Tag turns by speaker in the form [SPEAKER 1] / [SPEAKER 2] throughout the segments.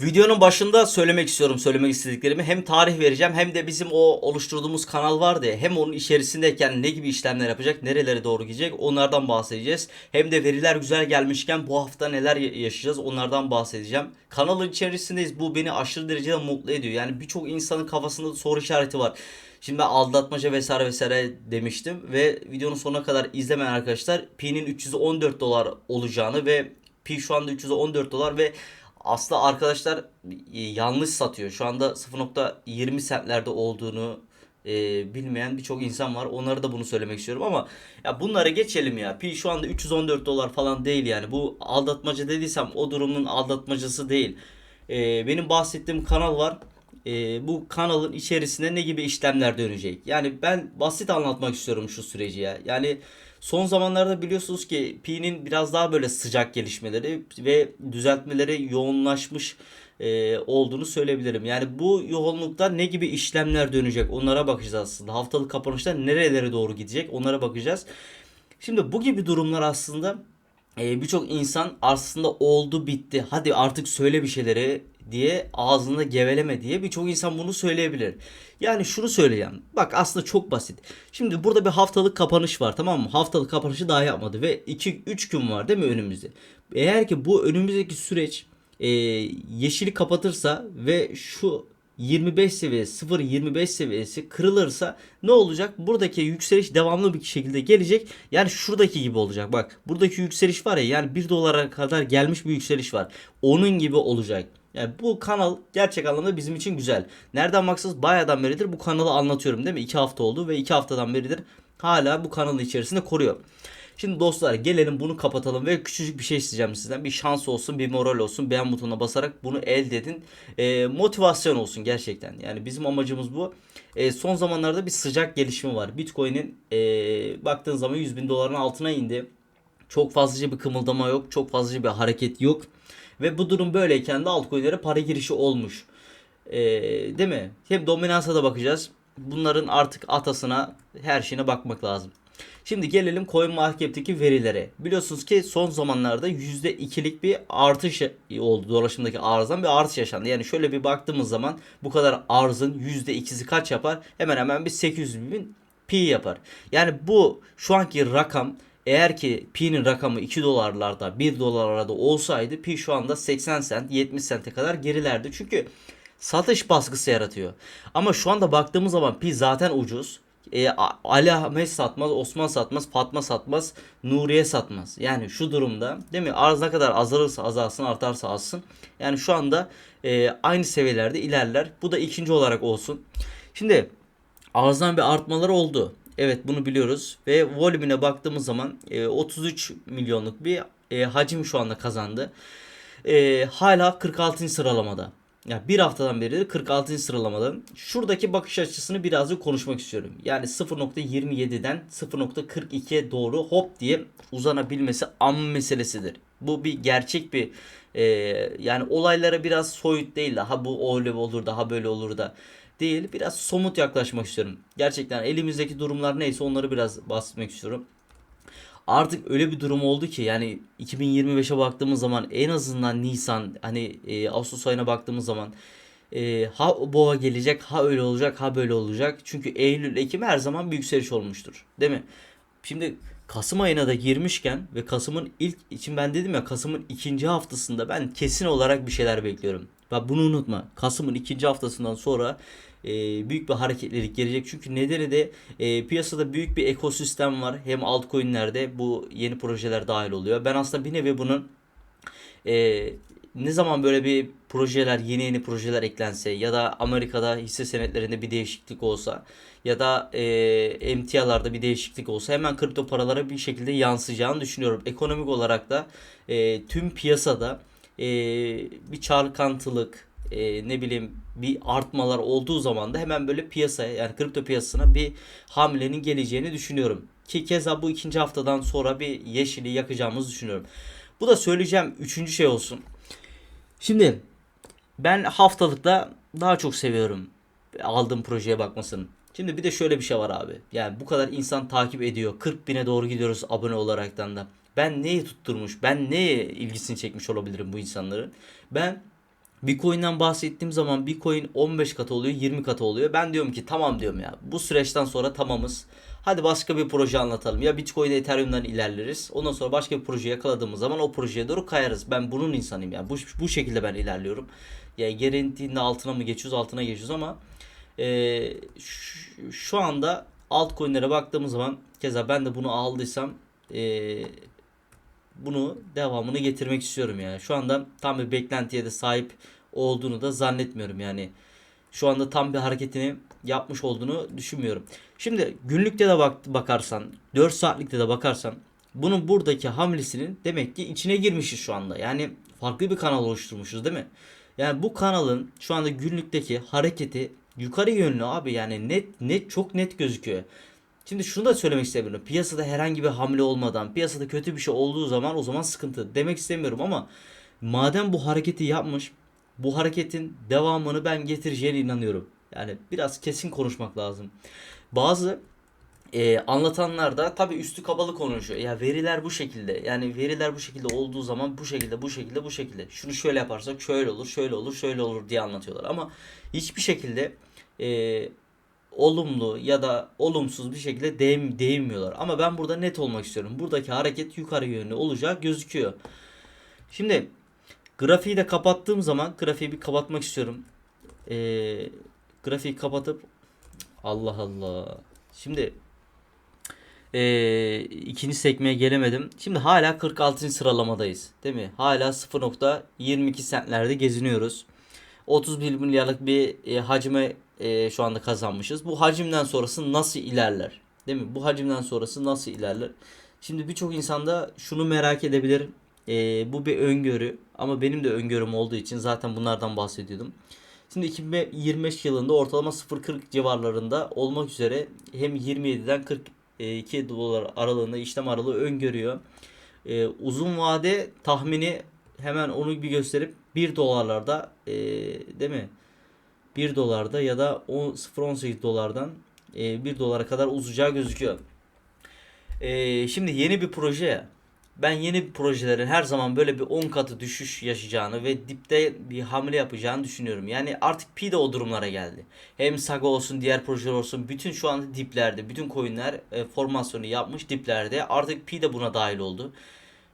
[SPEAKER 1] Videonun başında söylemek istiyorum söylemek istediklerimi. Hem tarih vereceğim hem de bizim o oluşturduğumuz kanal vardı ya. Hem onun içerisindeyken ne gibi işlemler yapacak, nerelere doğru gidecek onlardan bahsedeceğiz. Hem de veriler güzel gelmişken bu hafta neler ya- yaşayacağız onlardan bahsedeceğim. Kanalın içerisindeyiz. Bu beni aşırı derecede mutlu ediyor. Yani birçok insanın kafasında soru işareti var. Şimdi ben aldatmaca vesaire vesaire demiştim ve videonun sonuna kadar izlemeyen arkadaşlar Pi'nin 314 dolar olacağını ve Pi şu anda 314 dolar ve aslında arkadaşlar e, yanlış satıyor. Şu anda 0.20 sentlerde olduğunu e, bilmeyen birçok insan var. Onlara da bunu söylemek istiyorum ama ya bunlara geçelim ya. Pi şu anda 314 dolar falan değil yani. Bu aldatmaca dediysem o durumun aldatmacası değil. E, benim bahsettiğim kanal var. E, bu kanalın içerisinde ne gibi işlemler dönecek? Yani ben basit anlatmak istiyorum şu süreci ya. Yani Son zamanlarda biliyorsunuz ki Pi'nin biraz daha böyle sıcak gelişmeleri ve düzeltmeleri yoğunlaşmış e, olduğunu söyleyebilirim. Yani bu yoğunlukta ne gibi işlemler dönecek onlara bakacağız aslında. Haftalık kapanışta nerelere doğru gidecek onlara bakacağız. Şimdi bu gibi durumlar aslında e, birçok insan aslında oldu bitti hadi artık söyle bir şeyleri diye ağzında geveleme diye birçok insan bunu söyleyebilir. Yani şunu söyleyeceğim. Bak aslında çok basit. Şimdi burada bir haftalık kapanış var tamam mı? Haftalık kapanışı daha yapmadı ve 2-3 gün var değil mi önümüzde? Eğer ki bu önümüzdeki süreç e, yeşili kapatırsa ve şu 25 seviyesi 0.25 seviyesi kırılırsa ne olacak? Buradaki yükseliş devamlı bir şekilde gelecek. Yani şuradaki gibi olacak. Bak buradaki yükseliş var ya yani 1 dolara kadar gelmiş bir yükseliş var. Onun gibi olacak. Yani bu kanal gerçek anlamda bizim için güzel. Nereden baksanız bayağıdan beridir bu kanalı anlatıyorum değil mi? 2 hafta oldu ve 2 haftadan beridir hala bu kanalın içerisinde koruyor. Şimdi dostlar gelelim bunu kapatalım ve küçücük bir şey isteyeceğim sizden. Bir şans olsun, bir moral olsun. Beğen butonuna basarak bunu elde edin. Ee, motivasyon olsun gerçekten. Yani bizim amacımız bu. Ee, son zamanlarda bir sıcak gelişme var. Bitcoin'in ee, baktığın zaman 100 bin doların altına indi. Çok fazlaca bir kımıldama yok. Çok fazlaca bir hareket yok. Ve bu durum böyleyken de altcoin'lere para girişi olmuş. Ee, değil mi? Hem dominansa da bakacağız. Bunların artık atasına her şeyine bakmak lazım. Şimdi gelelim CoinMarket'teki verilere. Biliyorsunuz ki son zamanlarda %2'lik bir artış oldu. Dolaşımdaki arzdan bir artış yaşandı. Yani şöyle bir baktığımız zaman bu kadar arzın %2'si kaç yapar? Hemen hemen bir 800 bin pi yapar. Yani bu şu anki rakam eğer ki pi'nin rakamı 2 dolarlarda 1 dolarlarda olsaydı pi şu anda 80 sent 70 sente kadar gerilerdi. Çünkü satış baskısı yaratıyor. Ama şu anda baktığımız zaman pi zaten ucuz. E, Ali Ahmet satmaz, Osman satmaz, Fatma satmaz, Nuriye satmaz. Yani şu durumda değil mi? Arz ne kadar azalırsa azalsın, artarsa azsın. Yani şu anda e, aynı seviyelerde ilerler. Bu da ikinci olarak olsun. Şimdi arzdan bir artmalar oldu. Evet bunu biliyoruz ve volümüne baktığımız zaman e, 33 milyonluk bir e, hacim şu anda kazandı. E, hala 46. sıralamada. Ya bir haftadan beri 46. sıralamada. Şuradaki bakış açısını birazcık konuşmak istiyorum. Yani 0.27'den 0.42'ye doğru hop diye uzanabilmesi am meselesidir. Bu bir gerçek bir e, yani olaylara biraz soyut değil de ha bu öyle olur da ha böyle olur da değil. Biraz somut yaklaşmak istiyorum. Gerçekten elimizdeki durumlar neyse onları biraz bahsetmek istiyorum. Artık öyle bir durum oldu ki yani 2025'e baktığımız zaman en azından Nisan hani e, Ağustos ayına baktığımız zaman e, ha boğa gelecek ha öyle olacak ha böyle olacak. Çünkü Eylül Ekim her zaman bir yükseliş olmuştur. Değil mi? Şimdi Kasım ayına da girmişken ve Kasım'ın ilk için ben dedim ya Kasım'ın ikinci haftasında ben kesin olarak bir şeyler bekliyorum. Bak bunu unutma. Kasım'ın ikinci haftasından sonra e, büyük bir hareketlilik gelecek. Çünkü nedeni de e, piyasada büyük bir ekosistem var. Hem altcoin'lerde bu yeni projeler dahil oluyor. Ben aslında bir nevi bunun e, ne zaman böyle bir projeler yeni yeni projeler eklense ya da Amerika'da hisse senetlerinde bir değişiklik olsa ya da e, emtialarda bir değişiklik olsa hemen kripto paralara bir şekilde yansıyacağını düşünüyorum. Ekonomik olarak da e, tüm piyasada e, bir çarkantılık e, ne bileyim bir artmalar olduğu zaman da hemen böyle piyasaya yani kripto piyasasına bir hamlenin geleceğini düşünüyorum. Ki keza bu ikinci haftadan sonra bir yeşili yakacağımızı düşünüyorum. Bu da söyleyeceğim üçüncü şey olsun. Şimdi ben haftalıkta daha çok seviyorum aldığım projeye bakmasını. Şimdi bir de şöyle bir şey var abi. Yani bu kadar insan takip ediyor. 40 bine doğru gidiyoruz abone olaraktan da. Ben neyi tutturmuş, ben neye ilgisini çekmiş olabilirim bu insanların? Ben Bitcoin'den bahsettiğim zaman Bitcoin 15 katı oluyor, 20 katı oluyor. Ben diyorum ki tamam diyorum ya. Bu süreçten sonra tamamız. Hadi başka bir proje anlatalım. Ya Bitcoin Ethereum'dan ilerleriz. Ondan sonra başka bir proje yakaladığımız zaman o projeye doğru kayarız. Ben bunun insanıyım ya. Bu, bu şekilde ben ilerliyorum. Ya gerektiğinde altına mı geçiyoruz, altına geçiyoruz ama e, şu, şu anda altcoin'lere baktığımız zaman keza ben de bunu aldıysam e, bunu devamını getirmek istiyorum yani. Şu anda tam bir beklentiye de sahip olduğunu da zannetmiyorum yani. Şu anda tam bir hareketini yapmış olduğunu düşünmüyorum. Şimdi günlükte de bak bakarsan, 4 saatlikte de bakarsan bunun buradaki hamlesinin demek ki içine girmişiz şu anda. Yani farklı bir kanal oluşturmuşuz değil mi? Yani bu kanalın şu anda günlükteki hareketi yukarı yönlü abi yani net net çok net gözüküyor. Şimdi şunu da söylemek istemiyorum. Piyasada herhangi bir hamle olmadan, piyasada kötü bir şey olduğu zaman o zaman sıkıntı demek istemiyorum ama madem bu hareketi yapmış, bu hareketin devamını ben getireceğine inanıyorum. Yani biraz kesin konuşmak lazım. Bazı e, anlatanlar da tabii üstü kabalı konuşuyor. Ya veriler bu şekilde. Yani veriler bu şekilde olduğu zaman bu şekilde, bu şekilde, bu şekilde. Şunu şöyle yaparsak şöyle olur, şöyle olur, şöyle olur diye anlatıyorlar. Ama hiçbir şekilde e, olumlu ya da olumsuz bir şekilde değin, değinmiyorlar. Ama ben burada net olmak istiyorum. Buradaki hareket yukarı yönlü olacağı gözüküyor. Şimdi grafiği de kapattığım zaman grafiği bir kapatmak istiyorum. Ee, grafiği kapatıp Allah Allah. Şimdi ee, ikinci sekmeye gelemedim. Şimdi hala 46. sıralamadayız. Değil mi? Hala 0.22 sentlerde geziniyoruz. 31 milyarlık bir e, hacme e, şu anda kazanmışız. Bu hacimden sonrası nasıl ilerler? Değil mi? Bu hacimden sonrası nasıl ilerler? Şimdi birçok insan da şunu merak edebilir. E, bu bir öngörü ama benim de öngörüm olduğu için zaten bunlardan bahsediyordum. Şimdi 2025 yılında ortalama 0.40 civarlarında olmak üzere hem 27'den 42 dolar aralığında işlem aralığı öngörüyor. E, uzun vade tahmini hemen onu bir gösterip 1 dolarlarda e, değil mi? 1 dolarda ya da 0.18 dolardan e, 1 dolara kadar uzacağı gözüküyor. E, şimdi yeni bir proje ben yeni projelerin her zaman böyle bir 10 katı düşüş yaşayacağını ve dipte bir hamle yapacağını düşünüyorum. Yani artık Pi de o durumlara geldi. Hem Saga olsun diğer projeler olsun bütün şu anda diplerde. Bütün coinler e, formasyonu yapmış diplerde. Artık Pi de buna dahil oldu.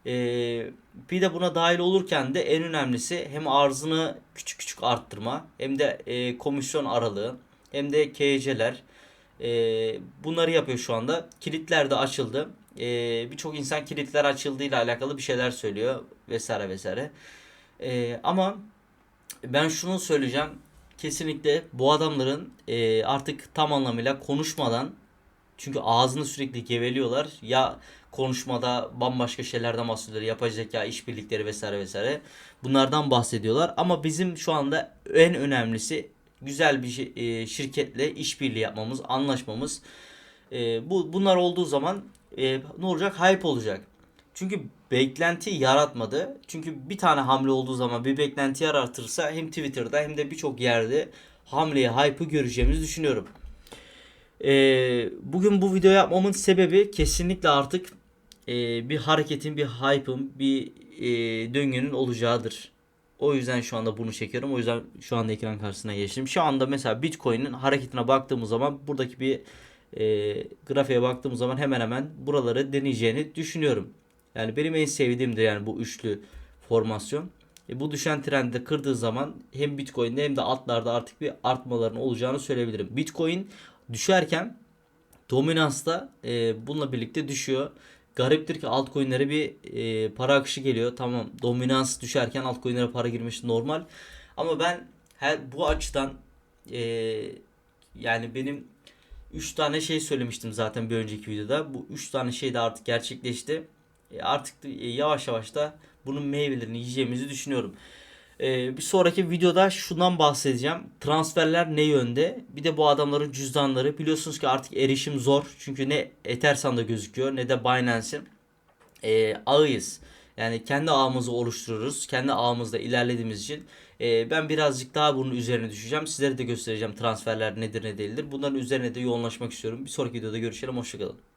[SPEAKER 1] E, Pi de buna dahil olurken de en önemlisi hem arzını küçük küçük arttırma hem de e, komisyon aralığı hem de KC'ler e, bunları yapıyor şu anda. Kilitler de açıldı e, birçok insan kilitler açıldığıyla alakalı bir şeyler söylüyor vesaire vesaire. E, ama ben şunu söyleyeceğim. Kesinlikle bu adamların e, artık tam anlamıyla konuşmadan çünkü ağzını sürekli geveliyorlar. Ya konuşmada bambaşka şeylerden bahsediyorlar. Yapay zeka, işbirlikleri vesaire vesaire. Bunlardan bahsediyorlar. Ama bizim şu anda en önemlisi güzel bir e, şirketle işbirliği yapmamız, anlaşmamız. E, bu bunlar olduğu zaman e, ne olacak? Hype olacak. Çünkü beklenti yaratmadı. Çünkü bir tane hamle olduğu zaman bir beklenti yaratırsa hem Twitter'da hem de birçok yerde hamleye, hype'ı göreceğimizi düşünüyorum. E, bugün bu video yapmamın sebebi kesinlikle artık e, bir hareketin, bir hype'ın, bir e, döngünün olacağıdır. O yüzden şu anda bunu çekiyorum. O yüzden şu anda ekran karşısına geçtim. Şu anda mesela Bitcoin'in hareketine baktığımız zaman buradaki bir e, grafiğe baktığım zaman hemen hemen buraları deneyeceğini düşünüyorum. Yani benim en sevdiğimdir yani bu üçlü formasyon. E, bu düşen trendi kırdığı zaman hem Bitcoin'de hem de altlarda artık bir artmaların olacağını söyleyebilirim. Bitcoin düşerken dominansta e, bununla birlikte düşüyor. Gariptir ki altcoin'lere bir e, para akışı geliyor. Tamam dominans düşerken altcoin'lere para girmesi normal. Ama ben her bu açıdan e, yani benim 3 tane şey söylemiştim zaten bir önceki videoda. Bu 3 tane şey de artık gerçekleşti. E artık e, yavaş yavaş da bunun meyvelerini yiyeceğimizi düşünüyorum. E, bir sonraki videoda şundan bahsedeceğim. Transferler ne yönde? Bir de bu adamların cüzdanları. Biliyorsunuz ki artık erişim zor. Çünkü ne Ethersan'da gözüküyor ne de Binance'in. E, ağıyız. Yani kendi ağımızı oluşturuyoruz. Kendi ağımızda ilerlediğimiz için e, ben birazcık daha bunun üzerine düşeceğim. Sizlere de göstereceğim transferler nedir ne değildir. Bunların üzerine de yoğunlaşmak istiyorum. Bir sonraki videoda görüşelim. Hoşçakalın.